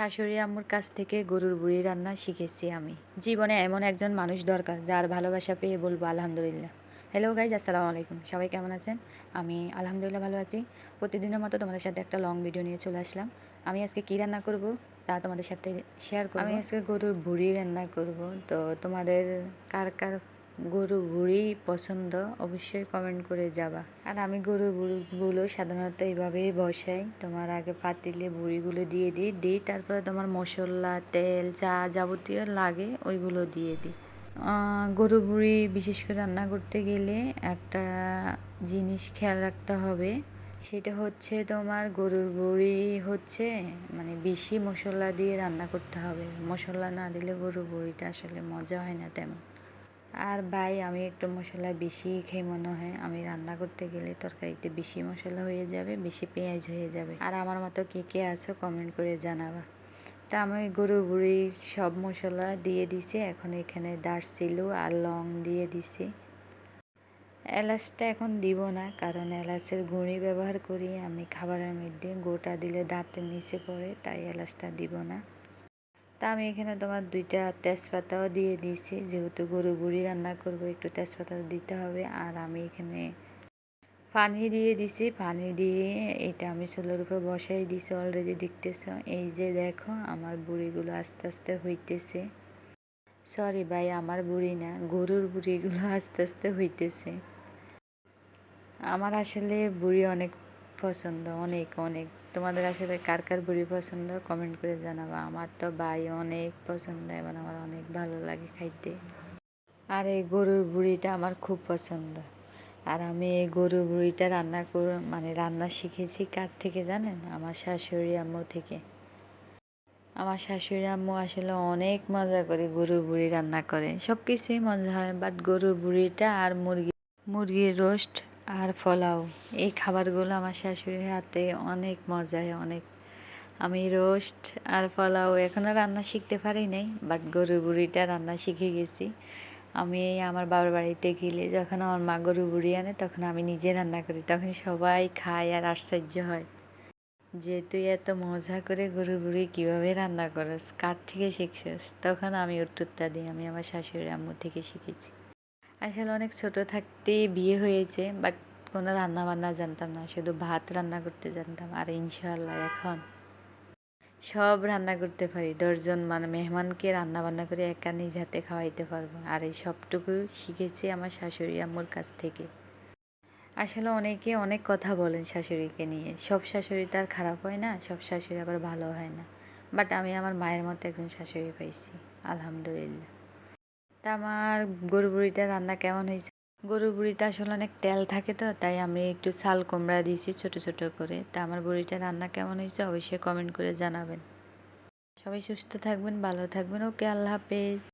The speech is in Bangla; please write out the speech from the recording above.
শাশুড়ি আম্মুর কাছ থেকে গরুর বুড়ি রান্না শিখেছি আমি। জীবনে এমন একজন মানুষ দরকার, যার ভালোবাসা পেয়ে বলব আলহামদুলিল্লাহ। হ্যালো গাইজ আসসালামু আলাইকুম। সবাই কেমন আছেন? আমি আলহামদুলিল্লাহ ভালো আছি। প্রতিদিনের মতো তোমাদের সাথে একটা লং ভিডিও নিয়ে চলে আসলাম। আমি আজকে কী রান্না করব? তা তোমাদের সাথে শেয়ার করব। আমি আজকে গরুর বুড়ি রান্না করব। তো তোমাদের কার কার গরু বুড়ি পছন্দ, অবশ্যই কমেন্ট করে যাবা। আর আমি গরুর বুড়িগুলো সাধারণত এইভাবেই বসাই। তোমার আগে পাতিলে বুড়িগুলো দিয়ে দিই দিই, তারপরে তোমার মশলা, তেল চা যাবতীয় লাগে ওইগুলো দিয়ে দিই। গরু বুড়ি বিশেষ করে রান্না করতে গেলে একটা জিনিস খেয়াল রাখতে হবে, সেটা হচ্ছে তোমার গরুর বুড়ি হচ্ছে মানে বেশি মশলা দিয়ে রান্না করতে হবে। মশলা না দিলে গরুর বুড়িটা আসলে মজা হয় না তেমন। আর ভাই, আমি একটু মশলা বেশি খেয়ে মনে হয়। আমি রান্না করতে গেলে তরকারিতে বেশি মশলা হয়ে যাবে, বেশি পেঁয়াজ হয়ে যাবে। আর আমার মতো কে কে আছো কমেন্ট করে জানাবা। তা আমি গরু গুঁড়ি সব মশলা দিয়ে দিছি। এখন এখানে দারচিলো আর লং দিয়ে দিছি। এলাচটা এখন দিব না, কারণ এলাচের গুঁড়ি ব্যবহার করি। আমি খাবারের মধ্যে গোটা দিলে দাঁতের নিচে পড়ে, তাই এলাচটা দিব না। তা আমি এখানে তোমার দুইটা তেজপাতাও দিয়ে দিয়েছি। যেহেতু গরু বুড়ি রান্না করব, একটু তেজপাতা দিতে হবে। আর আমি এখানে পানি দিয়ে দিছি। পানি দিয়ে এটা আমি চুলোর উপর বসাই দিছি অলরেডি দেখতেছ? এই যে দেখো, আমার বুড়িগুলো আস্তে আস্তে হইতেছে। সরি ভাই, আমার বুড়ি না, গরুর বুড়িগুলো আস্তে আস্তে হইতেছে। আমার আসলে বুড়ি অনেক পছন্দ, অনেক অনেক। তোমাদের আসলে কার কার বুড়ি পছন্দ কমেন্ট করে জানাব। আমার তো ভাই অনেক পছন্দ এবং আমার অনেক ভালো লাগে খাইতে। আর এই গরুর বুড়িটা আমার খুব পছন্দ। আর আমি এই গরুর বুড়িটা রান্না কর মানে রান্না শিখেছি কার থেকে জানেন? আমার শাশুড়ি আম্মু থেকে। আমার শাশুড়ি আম্মু আসলে অনেক মজা করে গরুর বুড়ি রান্না করে। সব কিছুই মজা হয় বাট গরুর বুড়িটা আর মুরগি, মুরগির রোস্ট আর ফলাও এই খাবারগুলো আমার শাশুড়ির হাতে অনেক মজায়, অনেক। আমি রোস্ট আর ফলাও এখনও রান্না শিখতে পারি নাই বাট গরু বুড়িটা রান্না শিখে গেছি। আমি আমার বাবার বাড়িতে গেলে যখন আমার মা গরু বুড়ি আনে, তখন আমি নিজে রান্না করি, তখন সবাই খায় আর আশ্চর্য হয়। যে তুই এত মজা করে গরু বুড়ি কীভাবে রান্না করস, কার থেকে শিখছিস? তখন আমি উত্তরটা দিই, আমি আমার শাশুড়ি আম্মু থেকে শিখেছি। আসলে অনেক ছোট থাকতে বিয়ে হয়েছে বাট কোনো রান্না বান্না জানতাম না, শুধু ভাত রান্না করতে জানতাম, আর ইনশাল্লাহ এখন সব রান্না করতে পারি। দশজন মানে মেহমানকে রান্না বান্না করে একা নিজ হাতে খাওয়াইতে পারব, আর এই সবটুকু শিখেছি আমার শাশুড়ি আম্মুর কাছ থেকে। আসলে অনেকে অনেক কথা বলেন শাশুড়িকে নিয়ে, সব শাশুড়ি তার খারাপ হয় না, সব শাশুড়ি আবার ভালো হয় না বাট আমি আমার মায়ের মতো একজন শাশুড়ি পাইছি, আলহামদুলিল্লাহ। তা আমার গরু বুড়িটা রান্না কেমন হয়েছে? গরু বুড়িটা আসলে অনেক তেল থাকে তো, তাই আমি একটু চাল কুমড়া দিয়েছি ছোট ছোট করে। তা আমার বুড়িটা রান্না কেমন হয়েছে অবশ্যই কমেন্ট করে জানাবেন। সবাই সুস্থ থাকবেন, ভালো থাকবেন। ওকে, আল্লাহ হাফেজ।